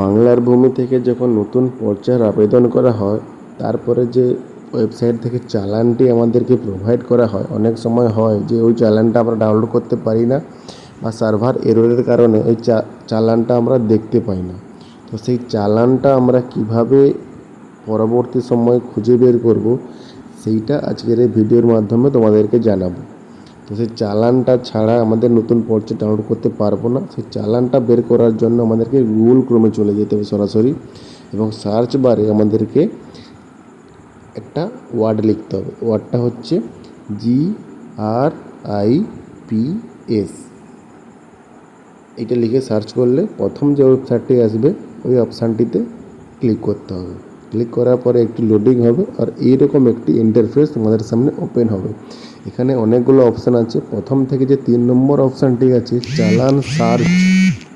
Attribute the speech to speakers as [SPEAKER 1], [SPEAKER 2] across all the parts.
[SPEAKER 1] বাংলার ভূমি থেকে যখন নতুন পর্চার আবেদন করা হয়, তারপরে যে ওয়েবসাইট থেকে চালানটি আমাদেরকে প্রোভাইড করা হয়, অনেক সময় হয় যে ওই চালানটা আমরা ডাউনলোড করতে পারি না বা সার্ভার এররের কারণে ওই চালানটা আমরা দেখতে পাই না। তো সেই চালানটা আমরা কীভাবে পরবর্তী সময় খুঁজে বের করব, সেইটা আজকের এই ভিডিওর মাধ্যমে তোমাদেরকে জানাব। তো সেই চালানটা ছাড়া আমাদের নতুন পর্চা ডাউনলোড করতে পারব না। সেই চালানটা বের করার জন্য আমাদেরকে গুগল ক্রোমে চলে যেতে হবে সরাসরি এবং সার্চ বারে আমাদেরকে একটা ওয়ার্ড লিখতে হবে। ওয়ার্ডটা হচ্ছে G R I P S এটা লিখে সার্চ করলে প্রথম যে ওয়েবসাইটটি আসবে, ওই অপশানটিতে ক্লিক করতে হবে। ক্লিক করার পরে একটি লোডিং হবে আর এইরকম একটি ইন্টারফেস তোমাদের সামনে ওপেন হবে। এখানে অনেকগুলো অপশান আছে। প্রথম থেকে যে তিন নম্বর অপশানটি আছে, চালান সার্চ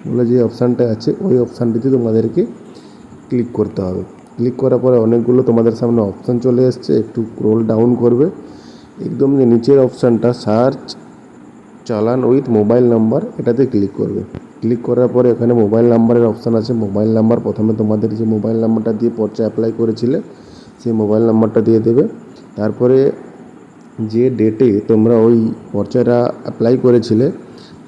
[SPEAKER 1] বলে যে অপশানটা আছে, ওই অপশানটিতে তোমাদেরকে ক্লিক করতে হবে। ক্লিক করার পরে অনেকগুলো তোমাদের সামনে অপশান চলে এসছে। একটু ক্রোল ডাউন করবে। একদম যে নিচের অপশানটা সার্চ চালান উইথ মোবাইল নাম্বার এটাতে ক্লিক করবে। ক্লিক করার পরে এখানে মোবাইল নাম্বারের অপশান আছে। মোবাইল নাম্বার প্রথমে তোমাদের যে মোবাইল নাম্বারটা দিয়ে পর্চা অ্যাপ্লাই করেছিলে, সেই মোবাইল নাম্বারটা দিয়ে দেবে। তারপরে যে ডেটে তোমরা ওই পর্চাটা অ্যাপ্লাই করেছিলে,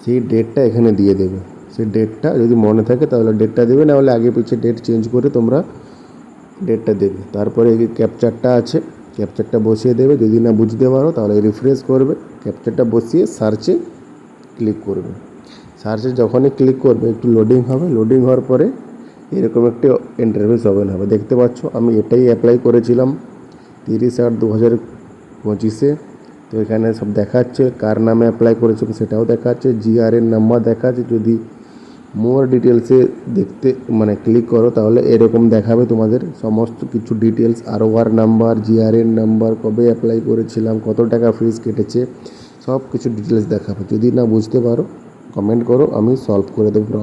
[SPEAKER 1] সেই ডেটটা এখানে দিয়ে দেবে। সেই ডেটটা যদি মনে থাকে তাহলে ডেটটা দেবে, না হলে আগে পিছিয়ে ডেট চেঞ্জ করে তোমরা ডেটটা দেবে। তারপরে এই ক্যাপচারটা আছে ক্যাপচারটা বসিয়ে দেবে। যদি না বুঝতে পারো তাহলে রিফ্রেশ করবে ক্যাপচারটা বসিয়ে সার্চে ক্লিক করবে। সার্চে যখনই ক্লিক করবে, একটু লোডিং হবে। লোডিং হওয়ার পরে এরকম একটি ইন্টারফেস ওপেন হবে। দেখতে পাচ্ছ, আমি এটাই অ্যাপ্লাই করেছিলাম তিরিশ আট দু হাজার পঁচিশে। তো এখানে সব দেখাচ্ছে, কার নামে অ্যাপ্লাই করেছ সেটাও দেখাচ্ছে। জিআরএন নাম্বার দেখাচ্ছে। যদি মোর ডিটেলসে দেখতে মানে ক্লিক করো, তাহলে এরকম দেখাবে তোমাদের। সমস্ত কিছু ডিটেলস আর নাম্বার জিআরএন নাম্বার কবে অ্যাপ্লাই করেছিলাম, কত টাকা ফিস কেটেছে সব কিছু ডিটেলস দেখাবে। যদি না বুঝতে পারো কমেন্ট করো আমি সলভ করে দেবো